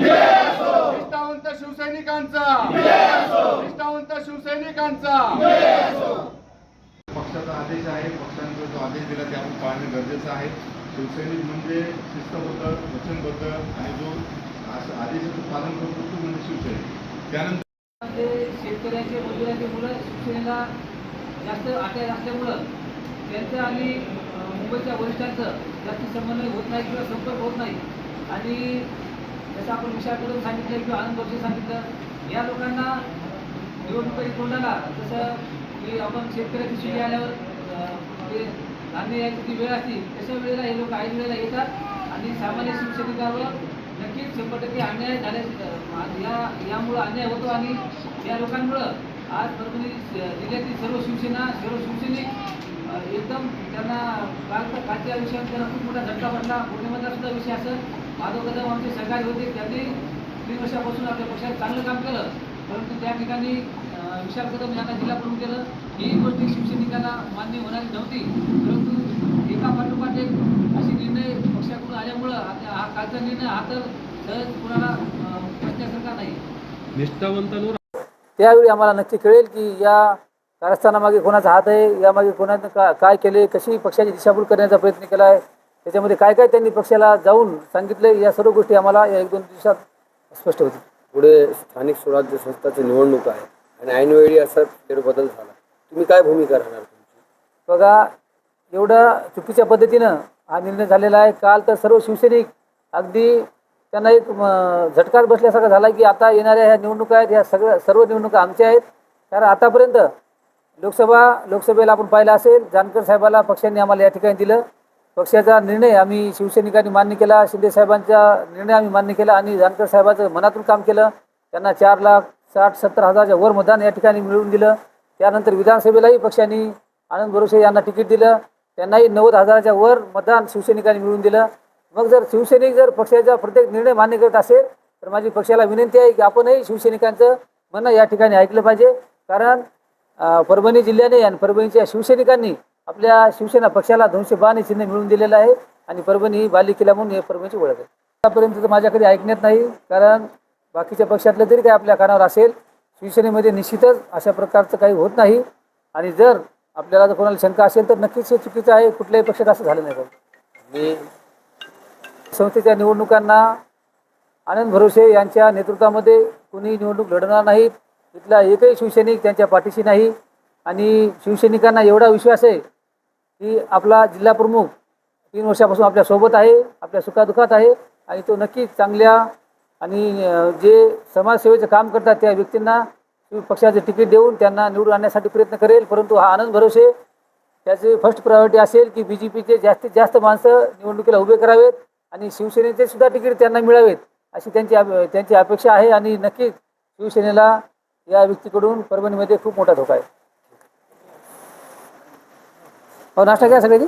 निष्ठावंत शिवसैनिकांचा. निष्ठावंत शिवसैनिकांचा. पक्षाचा आदेश आहे पक्षाने जो आदेश दिला ते आपण पाळणे गरजेचं आहे. शिवसैनिक म्हणजे शिस्तबद्ध वचनबद्ध आणि जो आदेशाचं पालन करतो तो म्हणजे शिवसैनिक. त्यानंतर शेतकऱ्यांचे मजुरांचे मुलं शिक्षणाला जास्त आट्या असल्यामुळं त्यांचं आणि मुंबईच्या वरिष्ठांचं जास्त समन्वय होत नाही किंवा संपर्क होत नाही. आणि जसं आपण विचार करून सांगितलं किंवा आनंद वर्षे सांगितलं या लोकांना निवडणुकीच्या तोंडाला. जसं की आपण शेतकऱ्याची सुटी आल्यावर ते धान्य यायची जी वेळ असते तशा वेळेला हे लोक ऐन वेळेला येतात आणि सामान्य शिवसैनिकावर नक्कीच शंभर टक्के अन्याय झाल्या या यामुळं अन्याय होतो आणि या लोकांमुळं आज परभणी जिल्ह्यातील सर्व शिवसेना सर्व शिवसैनिक एकदम त्यांना कालच्या कालच्या विषयात त्यांना खूप मोठा झटका पडला पौर्णिमेचा सुद्धा विषय असं माधव कदम आमचे सहकारी होते त्यांनी तीन वर्षापासून आपल्या पक्षात चांगलं काम केलं. परंतु त्या ठिकाणी विशाल कदम यांना जिल्हा प्रमुख केलं. ही गोष्ट शिवसैनिकांना मान्य होणारी नव्हती. परंतु एका पाठोपाठ एक असे निर्णय पक्षाकडून आल्यामुळं आता हा कालचा निर्णय हा तर सहज कुणाला अं, पचण्यासारखा नाही. निष्ठावंतांवर त्यावेळी आम्हाला नक्की कळेल की या कारस्थानामागे कोणाचा हात आहे यामागे कोणानं का काय केले कशी पक्षाची दिशाभूल करण्याचा प्रयत्न केला आहे त्याच्यामध्ये काय काय त्यांनी पक्षाला जाऊन सांगितले या सर्व गोष्टी आम्हाला या एक दोन दिवसात स्पष्ट होतील. पुढे स्थानिक स्वराज्य संस्थाची निवडणूक आहे आणि ऐनवेळी असा फेरबदल झाला. तुम्ही काय भूमिका राहणार तुमची? बघा एवढं चुकीच्या पद्धतीनं हा निर्णय झालेला आहे. काल तर सर्व शिवसैनिक अगदी त्यांना एक म, झटकाच बसल्यासारखा झाला की आता येणाऱ्या ह्या निवडणुका आहेत ह्या सगळ्या सर्व निवडणुका आमच्या आहेत. कारण आतापर्यंत लोकसभा लोकसभेला आपण पाहिलं असेल जानकर साहेबाला पक्षांनी आम्हाला या ठिकाणी दिलं. पक्षाचा निर्णय आम्ही शिवसैनिकांनी मान्य केला शिंदे साहेबांचा निर्णय आम्ही मान्य केला आणि जानकर साहेबांचं मनातून काम केलं. त्यांना चार लाख साठ सत्तर हजारच्या वर मतदान या ठिकाणी मिळवून दिलं. त्यानंतर विधानसभेलाही पक्षांनी आनंद भरोसे यांना तिकीट दिलं. त्यांनाही नव्वद हजाराच्या वर मतदान शिवसैनिकांनी मिळवून दिलं. मग जर शिवसैनिक जर पक्षाचा प्रत्येक निर्णय मान्य करत असेल तर माझी पक्षाला विनंती आहे की आपणही शिवसैनिकांचं म्हणणं या ठिकाणी ऐकलं पाहिजे. कारण परभणी जिल्ह्याने आणि परभणीच्या शिवसैनिकांनी आपल्या शिवसेना पक्षाला दोनशे बावन्न चिन्ह मिळवून दिलेलं आहे आणि परभणी ही बाली किल्ला म्हणून हे परभणीची ओळख आहे. आतापर्यंत तर माझ्याकडे ऐकण्यात नाही कारण बाकीच्या पक्षातलं तरी काय आपल्या कानावर असेल. शिवसेनेमध्ये निश्चितच अशा प्रकारचं काही होत नाही. आणि जर आपल्याला जर कोणाला शंका असेल तर नक्कीच हे चुकीचं आहे. कुठल्याही पक्षात असं झालं नाही पाहिजे. मी संस्थेच्या निवडणुकांना आनंद भरोसे यांच्या नेतृत्वामध्ये कुणी निवडणूक लढणार नाहीत इथला एकही शिवसैनिक त्यांच्या पाठीशी नाही. आणि शिवसैनिकांना एवढा विश्वास आहे की आपला जिल्हा प्रमुख तीन वर्षापासून आपल्यासोबत आहे आपल्या सुखादुखात आहे आणि तो नक्कीच चांगल्या आणि जे समाजसेवेचं काम करतात त्या व्यक्तींना पक्षाचे तिकीट देऊन त्यांना निवडून आणण्यासाठी प्रयत्न करेल परंतु हा आनंद भरोसे त्याचे फर्स्ट प्रायोरिटी असेल की बी जे पीचे जास्तीत जास्त माणसं निवडणुकीला उभे करावेत आणि शिवसेनेचे सुद्धा तिकीट त्यांना मिळावेत अशी त्यांची त्यांची अपेक्षा आहे आणि नक्कीच शिवसेनेला या व्यक्तीकडून परभणीमध्ये खूप मोठा धोका आहे. हो नाश्ता घ्या सगळ्यांनी?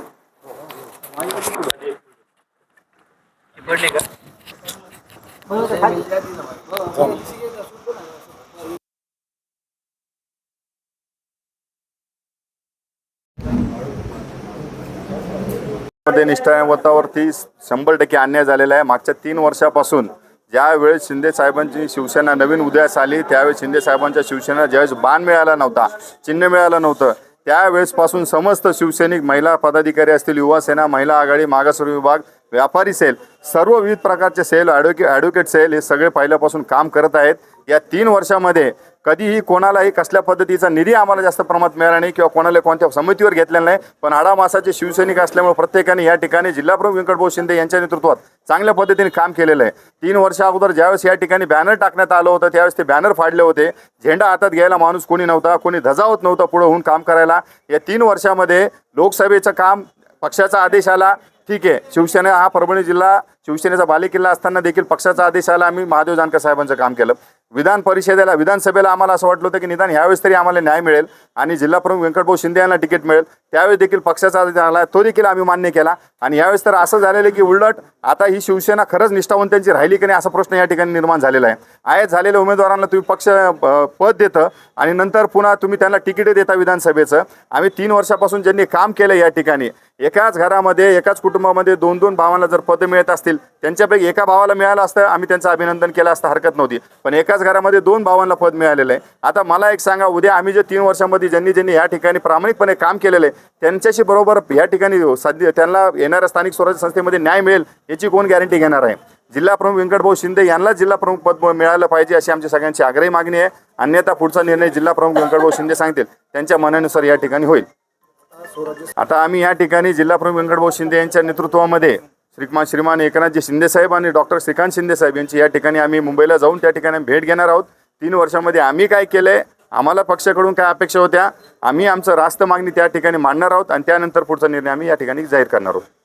मध्ये निष्ठावतावरती शंभर टक्के अन्याय झालेला आहे. मागच्या तीन वर्षापासून ज्यावेळेस शिंदे साहेबांची शिवसेना नवीन उदयास आली त्यावेळेस शिंदे साहेबांच्या शिवसेना ज्यावेळेस बाण मिळाला नव्हता चिन्ह मिळालं नव्हतं त्यावेळेसपासून समस्त शिवसैनिक महिला पदाधिकारी असतील युवा सेना महिला आघाडी मागासवर्गीय विभाग व्यापारी सेल सर्व विविध प्रकारचे सेल ॲडव्होके ॲडव्होकेट सेल हे सगळे पहिल्यापासून काम करत आहेत. या तीन वर्षामध्ये कधीही कोणालाही कसल्या पद्धतीचा निधी आम्हाला जास्त प्रमाणात मिळाला नाही किंवा कोणाला कोणत्या समितीवर घेतलेला नाही पण आडामासाचे शिवसैनिक असल्यामुळे प्रत्येकाने या ठिकाणी जिल्हाप्रमुख व्यंकटभाऊ शिंदे यांच्या नेतृत्वात चांगल्या पद्धतीने काम केलेलं आहे. तीन वर्षा अगोदर ज्यावेळेस या ठिकाणी बॅनर टाकण्यात आलं होतं त्यावेळेस ते बॅनर फाडले होते. झेंडा हातात घ्यायला माणूस कोणी नव्हता कोणी धजावत नव्हता पुढे होऊन काम करायला. या तीन वर्षामध्ये लोकसभेचं काम पक्षाचा आदेश आला. ठीक आहे शिवसेना हा परभणी जिल्हा शिवसेनेचा बालेकिल्ला असताना देखील पक्षाचा आदेश आला. आम्ही महादेव जानकर साहेबांचं काम केलं. विधान परिषदेला विधानसभेला आम्हाला असं वाटलं होतं की निदान ह्यावेळेस तरी आम्हाला न्याय मिळेल आणि जिल्हा प्रमुख व्यंकटभाऊ शिंदे यांना तिकीट मिळेल. त्यावेळेस देखील पक्षाचा आदेश आला. तो देखील आम्ही मान्य केला. आणि यावेळेस तर असं झालेलं आहे की उलट आता ही शिवसेना खरंच निष्ठावंतांची राहिली की नाही असा प्रश्न या ठिकाणी निर्माण झालेला आहे. आयात झालेल्या उमेदवारांना तुम्ही पक्ष पद देतं आणि नंतर पुन्हा तुम्ही त्यांना तिकीटं देता विधानसभेचं. आम्ही तीन वर्षापासून ज्यांनी काम केलं या ठिकाणी एकाच घरामध्ये एकाच कुटुंबामध्ये दोन दोन भावांना जर पद मिळत असतील असतील. त्यांच्यापैकी एका भावाला मिळालं असतं आम्ही त्यांचं अभिनंदन केलं असतं हरकत नव्हती. पण एकाच घरामध्ये दोन भावांना पद मिळालेलं आहे. आता मला एक सांगा उद्या आम्ही जे तीन वर्षामध्ये ज्यांनी ज्यांनी या ठिकाणी प्रामाणिकपणे काम केलेलं आहे त्यांच्याशी बरोबर या ठिकाणी सध्या त्यांना येणाऱ्या स्थानिक स्वराज्य संस्थेमध्ये न्याय मिळेल याची कोण गॅरंटी घेणार आहे? जिल्हा प्रमुख व्यंकटभाऊ शिंदे यांना जिल्हा प्रमुख पद मिळालं पाहिजे अशी आमची सगळ्यांची आग्रही मागणी आहे. अन्यथा पुढचा निर्णय जिल्हा प्रमुख व्यंकटभाऊ शिंदे सांगतील. त्यांच्या मनानुसार या ठिकाणी होईल. आता आम्ही या ठिकाणी जिल्हा प्रमुख व्यंकटभाऊ शिंदे यांच्या नेतृत्वामध्ये श्रीमान श्रीमान एकनाथजी शिंदे साहेब आणि डॉक्टर श्रीकांत शिंदे साहेब यांची या ठिकाणी आम्ही मुंबईला जाऊन त्या ठिकाणी भेट घेणार आहोत. तीन वर्षामध्ये आम्ही काय केलंय आम्हाला पक्षाकडून काय अपेक्षा होत्या आम्ही आमचं रास्त मागणी त्या ठिकाणी मांडणार आहोत आणि त्यानंतर पुढचा निर्णय आम्ही या ठिकाणी जाहीर करणार आहोत.